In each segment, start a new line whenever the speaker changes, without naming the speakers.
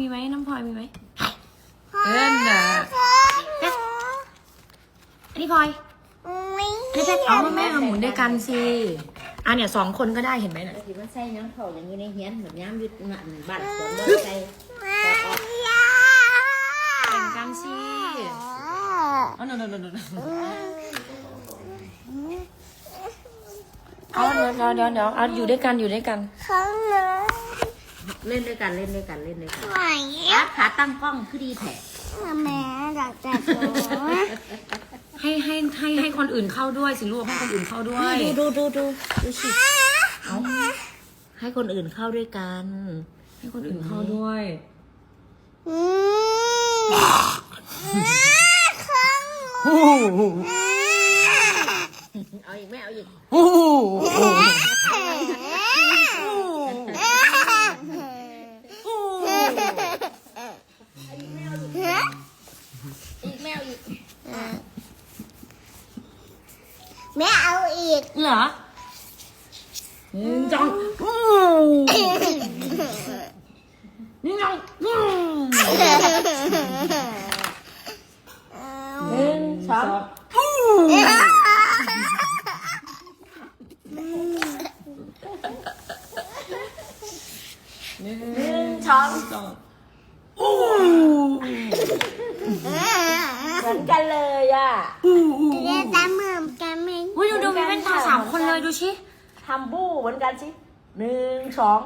มีไหมน้องพลอยมีไหมเอิ้นน่ะเอ๊ะอันนี้พลอย
ไม่
ให้เพชรเอาแม่เอาหมุนด้วยกันสิอะเนี่ยสองคนก็ได้เห็นไหมน่ะ
ที่มันใส่น้ำเขาอย่างนี้ในเฮียนแบบย้ำยุดหนันบ้านสวนเลิกใส่
แบ่งกันสิอ๋อ no no no no no เอาเดี๋ยวเดี๋ยวเดี๋ยวเดี๋ยวเอาอยู่ด้วยกันอยู่ด้วยกัน
เขาเลย
เล่นด้วยกันเล่นด้วยกันเล่นด้วยกัน
ไหว
อาขาตั้งกล้องคือดีแท้
แม่อยากจับหนู
ให้ให้ให้ให้คนอื่นเข้าด้วยสิลูกให้คนอื่นเข้าด้วย
ดูดูดูดูดูสิเอาให้คนอื่นเข้าด้วยกัน
ให้คนอื่นเข้าด้วย
อืมข้าง
เอาอีกไหมเอาอีก
โอ้โห
อีกแมวอีก
แม่เอาอีก
เหรอหนึ่งจังนี่จังหนึ่งสองหนึ่งสองสอง
เหมือนกันเลยอะ
เรียกตามเหมือนกันไหม
อุ้ยดูดูมีเป็นตาสามคนเลยดูชิ
ทำบู้เหมือนกันสิหนึ่งสอง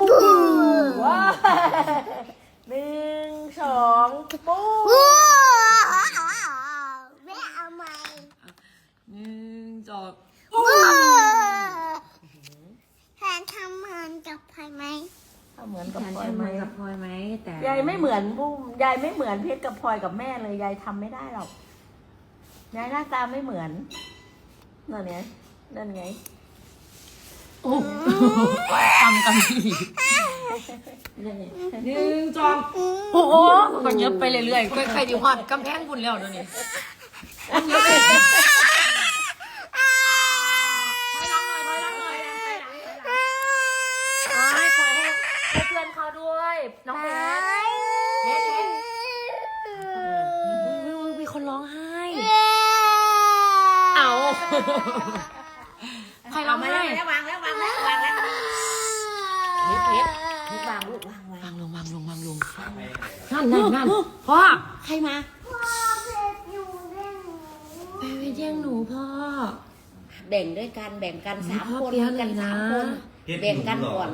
บู
ว้าหนึ่งสองบู้
บูแม่เอาไหม
หนึ่งสอง
บูแทนทำเหมือนกับใครไหม
ทำเหมือนกับ
แทน
พลอย
ทำ
ไห
ไม
ม
กับพลอยไหมแต่
ยายไม่เหมือนบู้ยายไม่เหมือนเพชรกับพลอยกับแม่เลยยายทำไม่ได้หรอกยายหน้าตาไม่เหมือนนั่นไงนั่นไง
โอ้ทำกันอีก
นั่นไง
หนึ่งสองโอ้โหมันเยอะไปเรื่อยๆใครๆดีฮอดกำแพงบุญแล้วเดี๋ยวนี้เยอะไปถอยหลังหน่อยถอยหลังหน่อยอ๋อให้พลอยให้ให้เพื่อนเขาด้วยน้องเพชรเพชรเพชรอุ๊ยมีคนร้องไห้ เอา
พ่
อ
ใครมา
ไปไปแย่งหนูพ่อ
แบ่งด้วยกันแบ่งกันสาม
พ่อ
คน
เปี๊ยะ
กัน
เลยนะ
สามคนแบ่งกันก่อน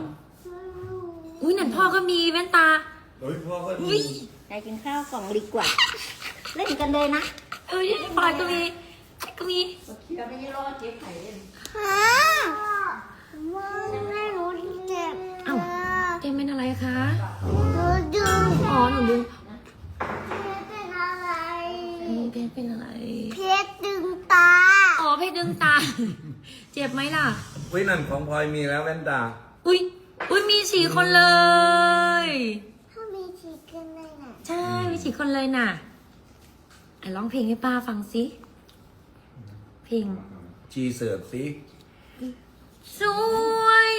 อุ้ยนั่นพ่อก็มีแว่นตา
โอ้ยพ่อก็
อุ้
ดี
ย
ไปกินข้าวกล่องดีกว่า เล่นกันเลยนะ
เอ้ยพลอยก็มีก็มี
เดี๋ยวไม่รอเจ๊ไข่เล่น
ฮะแม่หนูเจ็บ
เอ้าเอ็มเป็นอะไรคะ
หนูดู
อ๋อหนูลืม
เป็นอะไร
อืมเพ ชรเป็นอะไร
เพชรดึงตา
อ๋อเพชรดึงตา เจ็บไหมล่ะ
เฮ้ยนั่นของพลอยมีแล้วแว่นตา
อุ้ยอุ้ยมีสี่คนเลย
ถ้ามีฉีกกันเลยน่ะ
ใช่มีสี่คนเลยน่ะอะร้องเพลงให้ป้าฟังสิ เพลง
จีเสิร์ฟสิ
สวย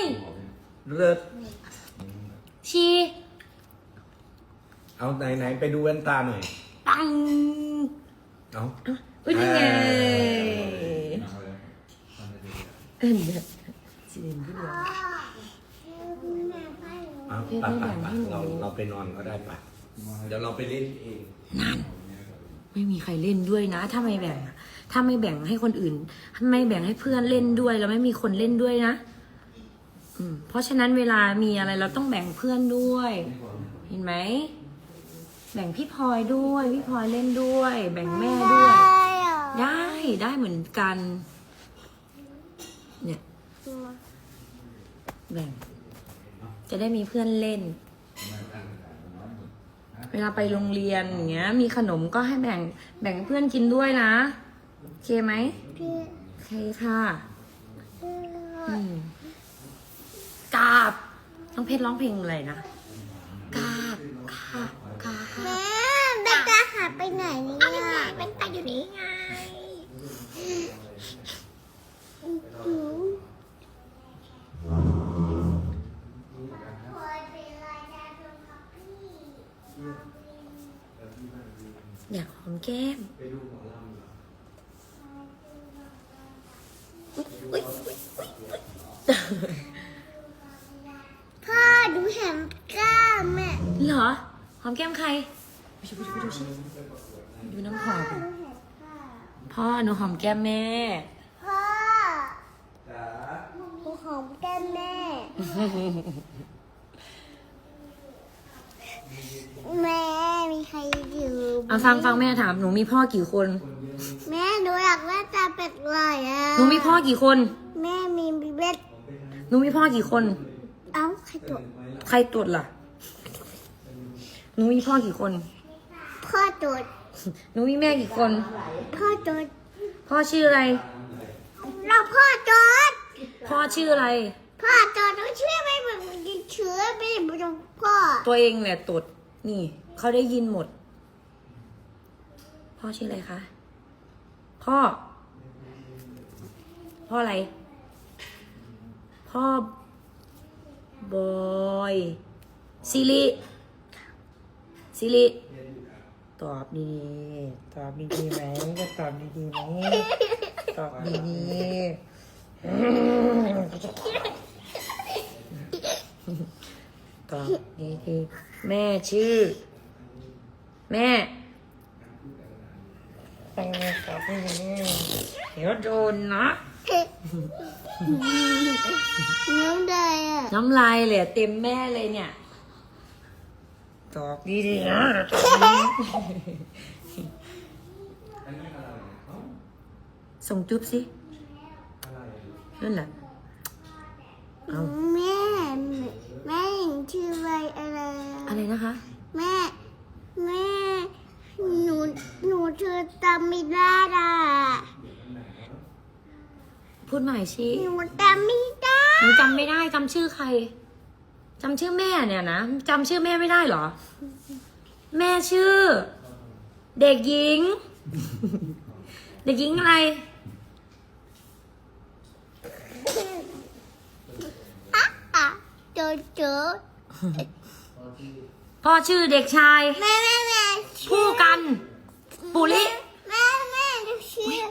เลิศ
ชี
เอาไหนไหนไปดูแว่นตาหน่อย
ปัง
เอา
อุ้ยนี่ไง
เอ่
เอิ้นเนี่ยสิเด่นพี่เดียว
เอา
เพชร
ไป
ไม่
ไป
แบ่ง
ไป
ให้หนู
เราเราไปนอนก็ได้ปะเดี๋ยวเราไปเล่นเอง
ไม่มีใครเล่นด้วยนะ ถ้าไม่แบ่งอะถ้าไม่แบ่งให้คนอื่น ไม่แบ่งให้เพื่อนเล่นด้วยแล้วไม่มีคนเล่นด้วยนะอืมเพราะฉะนั้นเวลามีอะไรเราต้องแบ่งเพื่อนด้วย เห็นไหม แบ่งพี่พลอยด้วย พี่พลอยเล่นด้วย แบ่งแม่ด้วย ได้ได้เหมือนกัน เนี่ย แบ่ง จะได้มีเพื่อนเล่น เวลาไปโรงเรียนอย่างเงี้ย มีขนมก็ให้แบ่ง แบ่งให้เพื่อนกินด้วยนะโอเคไหมโอเคค่ะอืมกราบน้องเพชรร้องเพลงอะไรนะ
นี้ไง
อยาก
หอ
มแก้ม
พ่อดูเห็นกล้ามแม่
เหรอ หอมแก้มใครไปดูไปดูไปดูชิดูน้ำหอม พ่อหนูหอมแก้มแม่
พ่อ
จ๋า
ดูหอมแก้มแม่ แม่มีใครอยู่
เอาฟังฟังแม่ถามหนูมีพ่อกี่คน
แม่หนูอยากว่าตาเป็ดลอยอะ
หนูมีพ่อกี่คน
แม่มีบิเบ็ด
หนูมีพ่อกี่คน
เอ้าใครตรวจ
ใครตรวจล่ะหนูมีพ่อกี่คน
พ่อตรวจ
หนูมีแม่กี่คน
พ่อตรวจ
พ่อชื่ออะไร
เราพ่อตรวจ
พ่อชื่ออะไร
พ่อตรวจต้องเชื่อไหมมันเชื้อไม่ได้พ่อ
ตัวเองแหละตรวจนี่ เขาได้ยินหมด พ่อชื่ออะไรคะพ่อ พ่ออะไร พ่อบอยซิริซิริ ตอบดีๆตอบดีๆไหมจะตอบดีๆไหมตอบดีๆตอบดีๆแม่ชื่อ แม่ไปเลยตอบดีๆเดี๋ยวโดนนะ
น้องได้อะ
น้ำลายเหลยเต็มแม่เลยเนี่ย ตอบดีๆนะส่งจุ๊บสินั่นแหละเอา
แม่ แม่หญิงชื่ออะไรอะไร
อะไรนะคะ
แม่ แม่ หนู หนูเธอจำไม่ได้อะ
พูดใหม่สิ
หนูจำไม่ได้
หนูจำไม่ได้จำชื่อใคร จำชื่อแม่เนี่ยนะจำชื่อแม่ไม่ได้เหรอ แม่ชื่อ เด็กหญิง เด็กหญิงอะไร
อ่อะเจอเจอ
พ่อชื่อเด็กชาย
แม่แม่แม่
ผู้กัน ปุริ
แม่แม่ชื่อ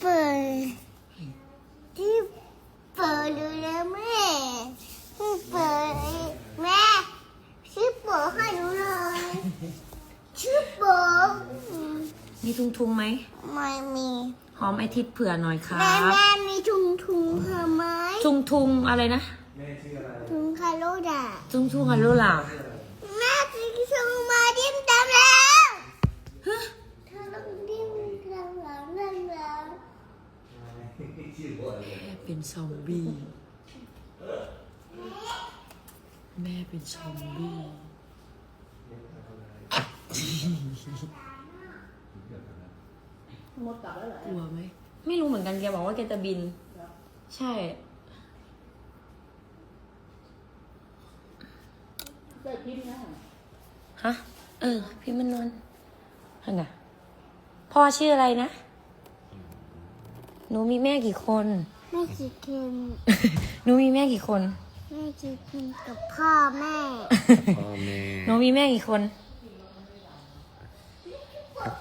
เปิดที่เปิดดูแลแม่ ชื่อเปิดแม่ชื่อเปิดให้หนูหน่อยชื่อเปิด
มีทุงทุงๆไหม
ไม่มี
หอมไอทิศเผื่อหน่อยครั
แม่
บ
แม่มีถุงถุงเธอไหม
ทุงทุงๆอะไรนะ
แม่ชื่ออะไร
ถุงคาโรดา
ทุงทุงๆอะลูล่ะ
แม่ซื้อถุงมาดิ้มตามแล้ว
ฮะ
เธอต้องดิ้มตามหลังนั่นแล้ว
ชื่อบัวอะไร
แม่เป็นซอมบี้แม่เป็นซอมบี้กลัวไหมไม่รู้เหมือนกันแกบอกว่าแกจะบิน ใช่ฮะ เออพี่มันนวลฮันน่ะพ่อชื่ออะไรนะ หนูมีแม่กี่คน
แม่จีเคน
หนูมีแม่กี่คน
แม่จีเคนกับพ่อแม่
พ่อแม่
หนูมีแม่กี่คน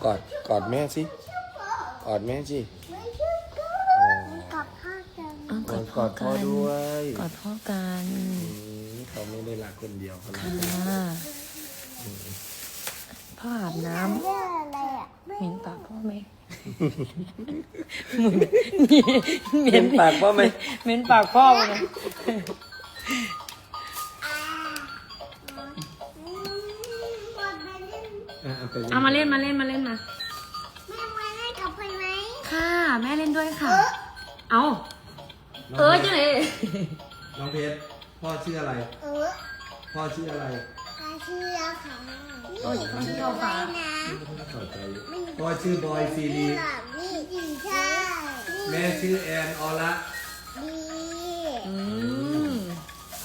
กอดกอดแม่สิกอดแม่สิ
ไม่ใช่ก็กับพ่อจัง
อ้าว
ก
ก
อ
อ
ด
ด
ก
พ่อ
อดพ่
กั
อนด้วย
กอดพ่อกัน
อืมเขาไม่ได้รักคนเดียวเขารัก
ค่ะพ่ออาบน้
เรื่องอะไรอะำ
เหม็นปากพ่อไหม
เป็นปากพ่อไหม
เหม็นปากพ่อไหม
อืมหมดไปเล่น
อะ เอาไป
เอามาเล่นมาเล่นมาเล่นมา
แม่มาเล่นกับใครไหม
ค่ะ แม่เล่นด้วยค่ะ เอาเออจังเลย
น้องเพชรพ่อชื่ออะไร
เออ
พ่อชื่ออะไร
ตาเชื่อค่ะ
โอ้ยมันเข้าฟ้า
นะ
เข้าใจ
พ่อชื่อบอยซีรี
นี่ดีใช่
แม่ชื่อแอนออละ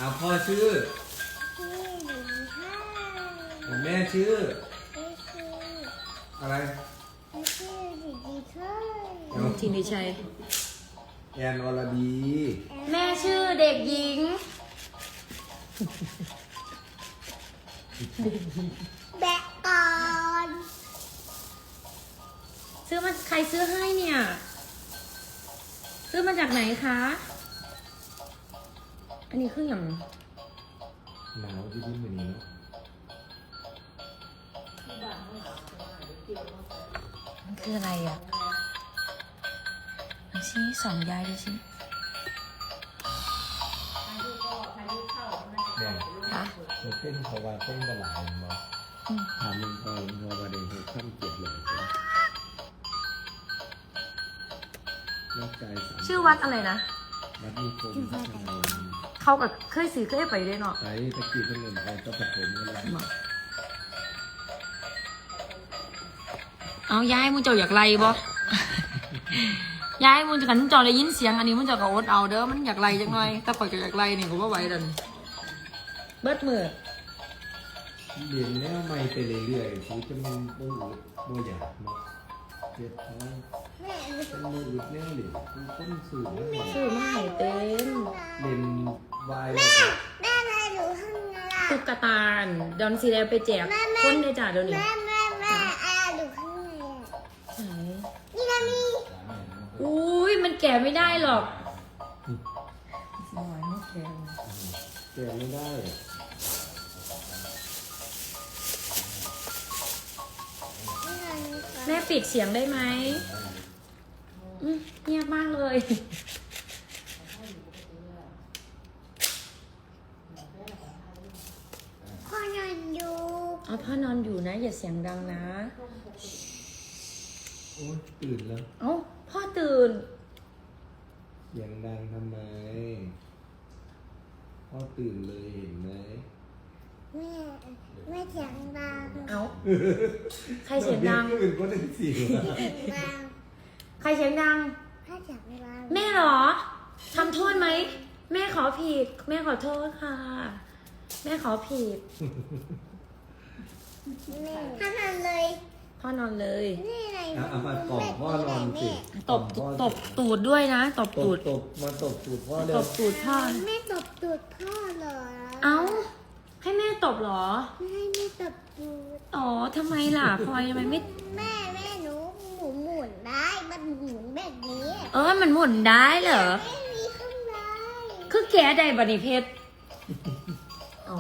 อ่าพ่อชื่อ
ที่ดีใช่
อ่าแม่ชื่อ
ไม่ชื่อ
อะไร
ไม่ชื่อดีดีใช่
ทีนิชัย
แอนอรดี
แม่ชื่อเด็กหญิง
แบกก่อน
พซื้อมาใครซื้อให้เนี่ย ซื้อมาจากไหนคะอั นนี้คืออย่าง
หนาวที่นี่เหมือนนี้
มันคืออะไรอะดูสิสอนยายดูสิ
แบ่ง
คะ
เราเต้นเขาว่าเต้นบหลายมา
อืม
ถามมึงพอพอประเด็นคือข้ามเจ็ดเลยนอกใจสาม
ชื่อวัดอะไรนะ
วัดมีคมพัฒนา
เขากับเคยซื้อเคยไปด้วยเนาะ
ไปตะกี้เพิ่งเงินไปก็ปฐมกันแล้ว
เอาย้ายมึงเจ้าอยากไล่บ่ย้ายมึงจะกันเจ้าได้ยินเสียงอันนี้มึงเจ้าก็อดเอาเด้อมันอยากไล่จังหน่อยแต่ปล่อยก็อยากไล่นี่ก็บ่ไหวดันเบิดมือ
เรียนแล้วไม่ไปเรื่อยๆชีวิตจะมันต้องอุดบ่อยากเนาะเจ็บท้อง
แม่
เป็นมืออุดแน่เหลี่ยคือคนสื่อมัน
ซื้อมาให้เต็ม
เรียน วายแล้วก็
แม่แม่หนูทำไงล่ะ
ตุ๊กตาดอนซีแลไปแจกคนในจ่าเดี๋ยวนี้
แม่แม่แม่อาหนูทำไงอะ
ไหน
นี่นะมี
อุ้ยมันแก่ไม่ได้หรอก
แก่ไม่ได้
นี่นะมีค่ะ
แม่ปิดเสียงได้ไหมอืมเงียบมากเลย
พ่อนอนอยู่
เอาพ่อนอนอยู่นะ อย่าเสียงดังนะ
โอ้ยตื่นแล้ว
เอ้าพ่อตื่น
เสียงดังทำไม พ่อตื่นเลยเห็นไหม
แม่แม่เสียงดัง
เอ้าใครเสียงดัง
ตื่นก็ได้เสียง
เสียงดัง
ใครเสียงดัง
ถ้าเสียงดัง
แม่เหรอทำโทษไหม แม่ขอผิด แม่ขอโทษค่ะ แม่ขอผิด
แม่ ถ้านอนเลย
พ่อนอนเลย
นี่ไง
อะเอามากล่อมพ่อนอนสิ
ตบ
กล่อม
ต
พ่อบ
ตูดด้วยนะ ตบ
ต
ตู
บ
ด
ตบมาตบตูดพ่อเร็
ต
ว
บตูดพ่อ
แม่ตบตูดพ่อเหรอ
เอ้า ให้แม่ตบเหรอ
ไม่ให้แม่ตบตูด
อ๋อทำไมล่ะพลอยทำไมไม่
แม่แม่หนูหมุนหมุนได้ มันหมุนแบบนี้
เออ มันหมุนได้เหรอ
แม่มีข้างใน
คือแกใดบันิเพชรเอา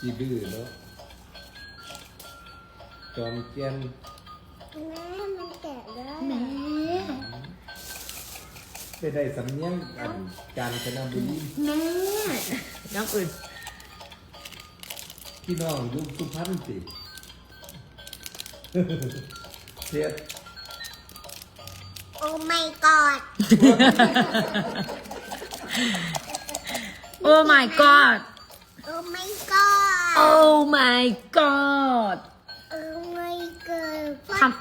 จีดื้อแล้ว จอมแก้ม
แม่มันแกะได้
แม่
ไปได้สำเนียงอันกาญจนบุรี
แม่น้องอื่น
พี่น้องยุคสุพรรณสิเทียด
โอ้ my god
โอ้ my god
โอ้ my god
โอ้ my god
โอ้ my god
ท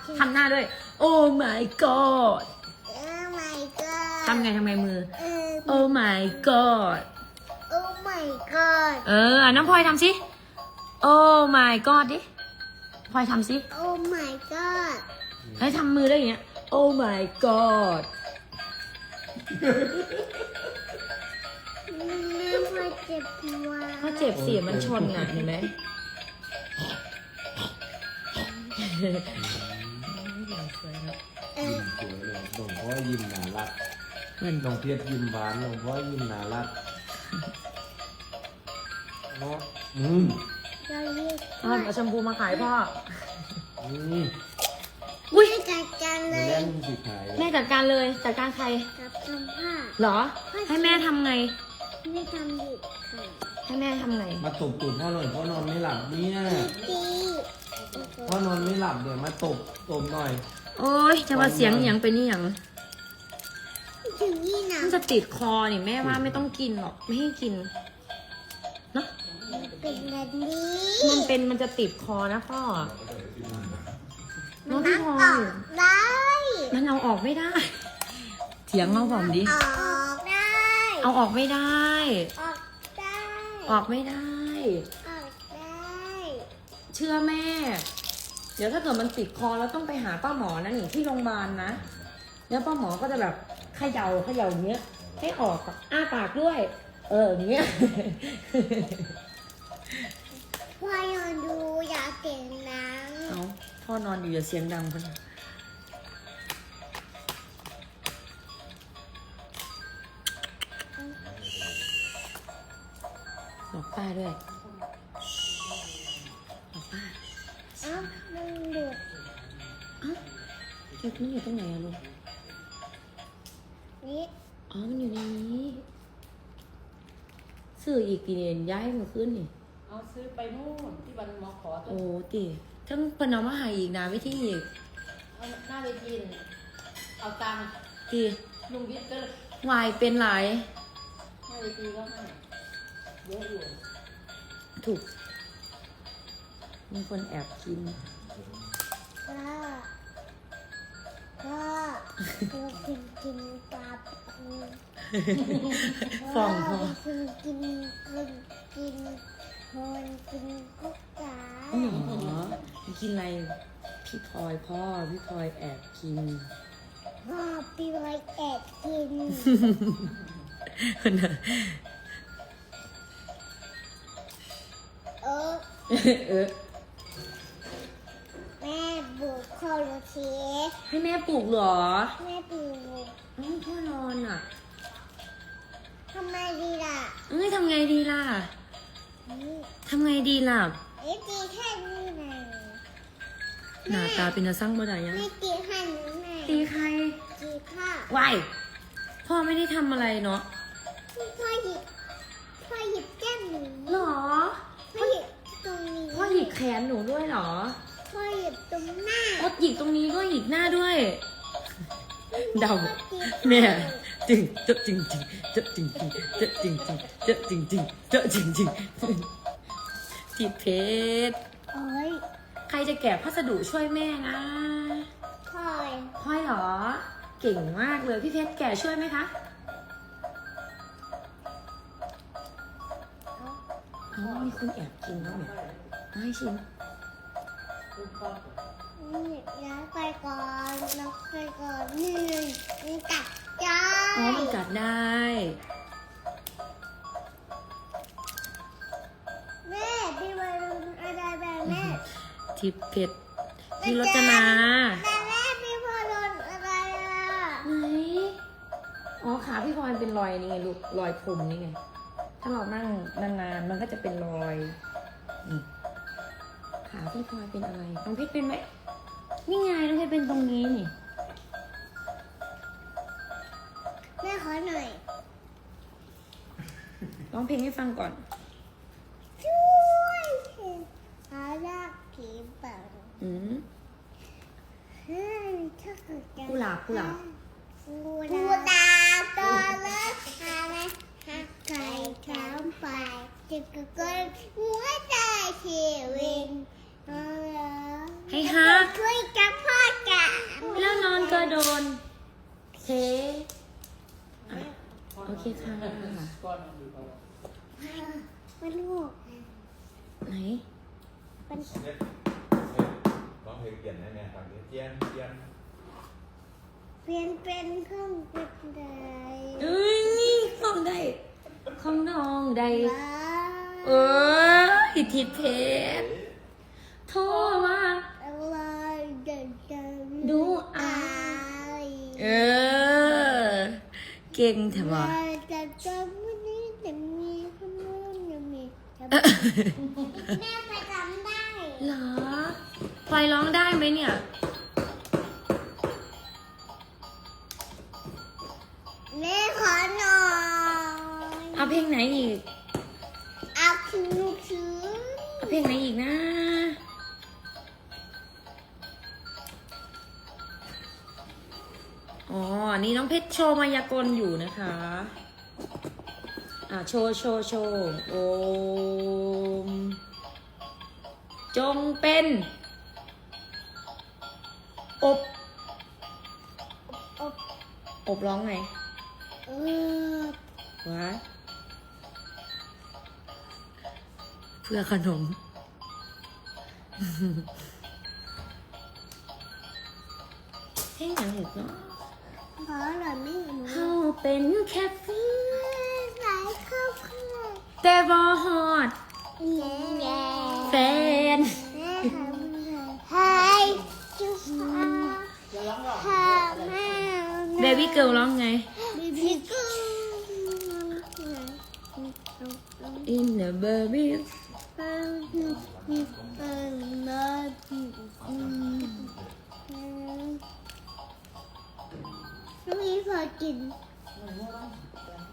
ำทำหน้าด้วย โอ้ my god
โอ้ my god
ทำไงทำไงมือ
เออ
โอ้ my god
โอ้ my god
เอออะน้องพลอยทำสิ โอ้ my god ดิพลอยทำสิ
โอ้ my god
ให้ทำมือได้อย่างเงี้ย โอ้ my god
แม่พอเจ็บหัว
ถ้าเจ็บเสียมันชนอะเห็นไหม
เอ
ยิ้
อ
มสวยเลยหลวงพ่อยิ้มน่ารัก
เหมือน
น้องเทียดยิ้มหวานหลวงพ่อยิ้มน่ารักเนาะอืม
เราเรียก
พ่อเอาแชมพูมาขายพ่อ
อืม
อุ้ย
ไม่จัดการเล
แม่
ย
งสิขาย
แม่จัดการเลยจัดการใคร
กับทำผ้า
เหรอ ให้แม่ทำไง
ไม่ทำดิบค่ะ
ให้แม่ทำไง
มาตบตูดพ่อหน่อยพ่อนอนไม่หลับเนี่ย
ตี
พ่อนอนไม่หลับเดี๋ยวมาตบตบหน่อย
โอ้ยจะว่าเสียงอหย่างเป็นอหย่าง
ถึงนี่นะ
มันจะติดคอนี่แม่ว่าไม่ต้องกินหรอกไม่ให้กินเนอะ
เป็นแบบนี้
มันเป็นมันจะติดคอนะพ่อน้อง
นั
พี่
บ
พลอ
อยอกได้
มันเอาออกไม่ได้เถียงเอาผมดิ
ออกได้
เอาออกไม่ได้
ออกได้
ออกไม่ได้
ออกได้
เชื่อแม่ เดี๋ยวถ้าเกิดมันติดคอแล้วต้องไปหาป้าหมอนะนี่ที่โรงพยาบาลนะแล้วป้าหมอก็จะแบบเขย่าเขย่าเนี้ยให้ออกอ้าปากด้วย เออเนี้ย
พ่อนอนดูอย่าเสียงดัง
เอาพ่อนอนอยู่อย่าเสียงดังกันบอกป้าด้วย
ด
มันอยู่ตรงไหนอะลูก
นี่
อ๋อ มันอยู่ในนี้ ซื้ออีกปีเนียนย้ายมาขึ้นนี่
เอาซื้อไปนู่นที่บันมอขอตัว
โอ้ตีทั้งเพนเอามาใหายอีกนะวิธีอีก
เอาหน้าเวทีน่ะเอาตังค์
ตี
ลุงวิทย์ก็
วายเป็นหลาย
หน้าเวทีก็ให้เยอะอยู่
ถูก มีคนแอบกิน
ก็ก็กูกินกินกับกู
ฟองพอ
กินกินกินกินคนกินกุ๊กไก่
อ๋อมีกินอะไร พี่พลอยพ่อ พี่พลอยแอบกิน
พ่อปีไว้แอบกินเออ
เออ
บุกคอโรเท
ให้แม่ปลูกเหรอ
แม่บุก
อ้าวพ่อนอนอะ
ทำไมดีล่ะ
เอ้ยทำไงดีล่ะ
นี่
ทำไงดีล่ะ
ไอ้ตีแค่นี้ไง
หน้าตาเป็นอะสร้างบ่ได้ยัง
ไม่ตีแค่นี้ไง
ตีใคร
ตีพ่อ
วายพ่อไม่ได้ทำอะไรเนาะ
พ่อหยิบพ่อหยิบแก้มหนู
หรอ
พ่อหยิบตรงนี้
พ่อหยิกแขนหนูด้วยเหรอ
พ่อหยิ บตรงหน้า
พ่อหยิกตรงนี้ด้วยหยิกหน้าด้วย เดา
พ่อตี
แม่จริงเจอะจริงจริงเจอะจริงจริงเจอะจริงจริงเจอะจริงจริงเจอะจริงจริงจิตเพชร
โอ้ย
ใครจะแกะพัสดุช่วยแม่นะ
พ่อย
พ่อยเหรอ เก่งมากเลยพี่เพชรแกะช่วยไหมคะอ๋อมีคนแอบกินแล้วเนี่ยเอาให้ชิม
นี่ย้ายไปก่อนนับไปก่อนนึ่มันกัดใจ
อ๋อมันกัดได้
แม่พี่วารุณอะไรแบบแม่
ทิพย์เพชรพี่รจนา
แต่แม่พี่วารุณอะไรอะ
ไหนอ๋อขาพี่พลอยเป็นรอยนี่ไงลูกรอยผมนี่ไงถ้าเรานั่งนานๆมันก็จะเป็นรอยนี่ พี่พลอยเป็นอะไร น้องเพชรเป็นไหมนี่ไงน้องเพชรเป็นตรงนี้นี่
แม่ขอหน่อย
ร้องเพลงให้ฟังก่อน
ช่วยหาลากผีเป่า
อืม
เฮ้ยถ้าเกิดจะ
กุหลาบกุหลาบ
กูตาตัวเล็กหาไหมหาไก่ช้างไปจะกระกนหัวใจชีวิต
ให้ฮัก
ช่วยกับพ่อจ๋า
แล้วนอนก็โดนเทอะโอเคค่ะ
มันลูก
ไหน
มัน
ร้องเพลงเปลี่ยนได้ไหมครับเจียนเจียน
เปลี่ยนเป็นเครื่องเป็นได
เอ้ยของได้ของน้องได้
ว้า
เออทิดเพชร โทรมา
อะไรเดินเดิน
ดูอา
ย
เออ เก่งแถวะ
จะจำวันนี้จะมีคนนู้นจะมีจะแม่ไปจำได้
เหรอพลอยร้องได้ไหมเนี่ย
มา
ยากลอยู่นะคะอ่าโชว์โชว์โชว์โอมจงเป็นอบ
อบ
อบร้องไง
เออ
วะเพื่อขนมเพลง
ขอหน่อยไม่หนู
เฮาเป็นแค่เพื่อน
หลายครอบครัว
แต่บ่ฮอด
แง่แง่
แฟน
แม่ทำเลยให้จุ๊บพาแม่
เบบี้เกิร์ลร้องไง
บีบีกู
เ in the baby
ไม่มีพอกิน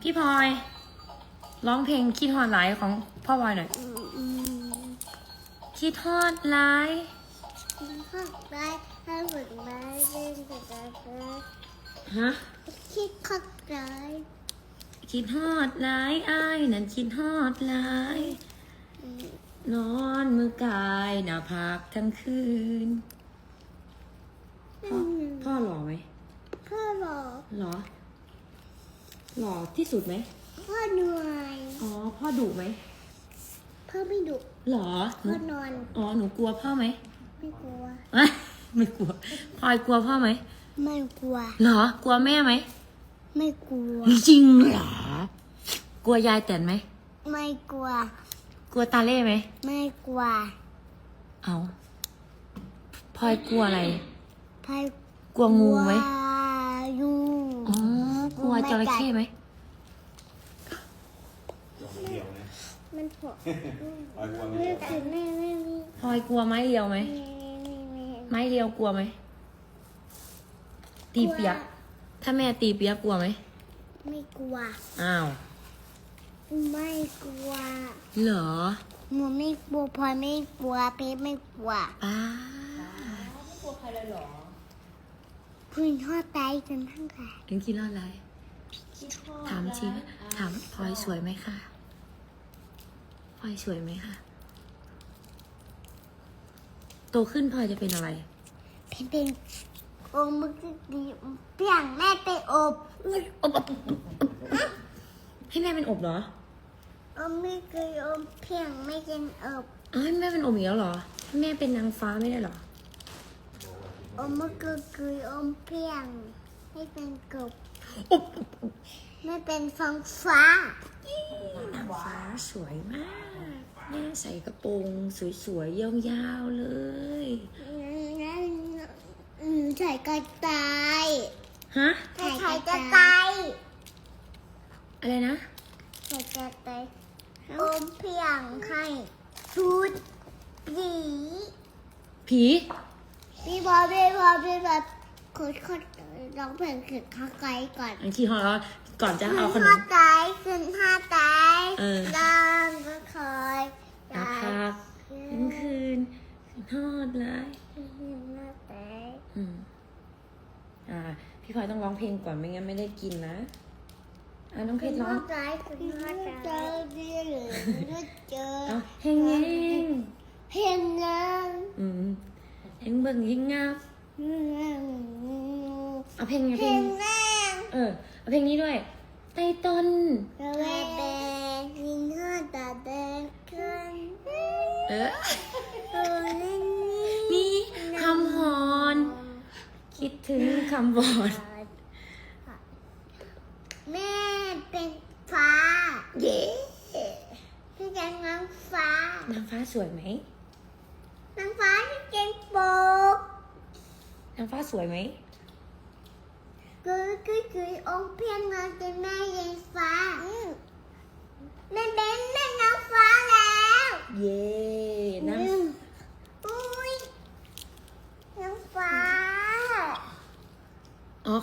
พี่พลอยร้องเพลงคิดฮอดไลน์ของพ่อบอยหน่อย
อืมอืม
คิดฮอดไลน์
ข้าวได้ถ้าฝึกได้เล่นกับได้
ฮะ
คิดข้าวได้
คิดฮอดไลน์อ้ายนั่นคิดฮอดไลน์นอนมือกายหน้าผากทั้งคืนพ่อพ่อหล่อไหม
พ่อบอก
หล่อหล่อที่สุดไหม
พ่อเหนื่อย
อ๋อ พ่อดุไหม
พ่อไม่ดุ
หรอหนู
พ่อนอน
อ๋อหนูกลัวพ่อไหม
ไม่กลัว
เอ้ยไม่กลัวพลอยกลัวพ่อไหม
ไม่กลัว
เหรอกลัวแม่ไหม
ไม่กลัว
จริงเหรอกลัวยายแตนไหม
ไม่กลัว
กลัวตาเล่ไหม
ไม่กลัว
เอาพลอยกลัวอะไร
พ่อก
ลัวงูไหม
ยู
อ๋อ กลัวจระเข้ไหม
มันโผล่ไม่คือแม่ไม่มี
พลอยกลัวไม้เรียวไหม
ไม่ไม่ไม่
ไม้เรียวกลัวไหม ตีเปียก ถ้าแม่ตีเปียกกลัวไหม
ไม่กลัว
อ้าว
ไม่กลัว
เหรอ
หนูไม่กลัวพลอยไม่กลัว เพชรไม่กลัว
ป้า
พึ่งทอดไตกันทั้งค่ะ
ถึงกินรอดอะไร ถามจริงถามพลอยสวยไหมคะพลอยสวยไหมคะโตขึ้นพลอยจะเป็นอะไร
เพชรเป็นโอมมึกดีเปี่ยงแม่ไปอบ
อบอบให้แม่เป็นอบเหรอ
อมไม่เคยอมเพียงไม่กินอบ
อ๋อให้แม่เป็นอบอีกแล้วเหรอให้แม่เป็นนางฟ้าไม่ได้เหรอ
อมไม่เคยเคยอมเพียงไม่เป็นกบ
อบ
ไม่เป็นฟองฟ้า นา
งฟ้าสวยมากแม่ใส่กระโปรงสวยๆ ยาวๆ เลย
นั่นอืมใส่กระต่าย
ฮะ
ใส่กระต่าย
อะไรนะ
ใส่กระต่ายอมเพียงให้ชุดผี
ผี
พี่บอลพี่บอลพี่บอลคุดคุด ร้องเพลงขึ้นข้าไกลก่อน
อันที่ฮอแล้วก่อนจะเอาขน
ห้ามตายขึ้นห้าตาย
เออ
ดังก็คอย
นะพักทั้งคืนทอดเลย
ห้าตาย
อืม อ่า พี่พลอยต้องร้องเพลงก่อนไม่งั้นไม่ได้กินนะ อ่าน้องเพชรร้อง
ตายขึ้นห้าตายเจอดีหรือไม่เจอ
เอาเฮงเฮง
เพียงเงิน
อืมเฮงเบิ่งยิ่งงาม เอาเพลงไงเพ
เพี
ล
ย
ง
งแม่
เออเอาเพลงนี้ด้วย ไต้ต้น
เราแดงกินห้าตาแดงขึ้น
เออ
ตัวนี้
นี่คำฮอน คิดถึงคำบอน
แม่เป็นฟ้า
เย้
พี่แกงน้องฟ้านา
งฟ้าสวยไหม
น้องฟ้าที่เก่งโปก
นางฟ้าสวยไหม
คือคือคือองค์เพียงนอนเป็นแม่ยายฟ้าแม่เป็นแม่น้องฟ้าแล้ว
เย่น้
ำอุ้ยน้องฟ้า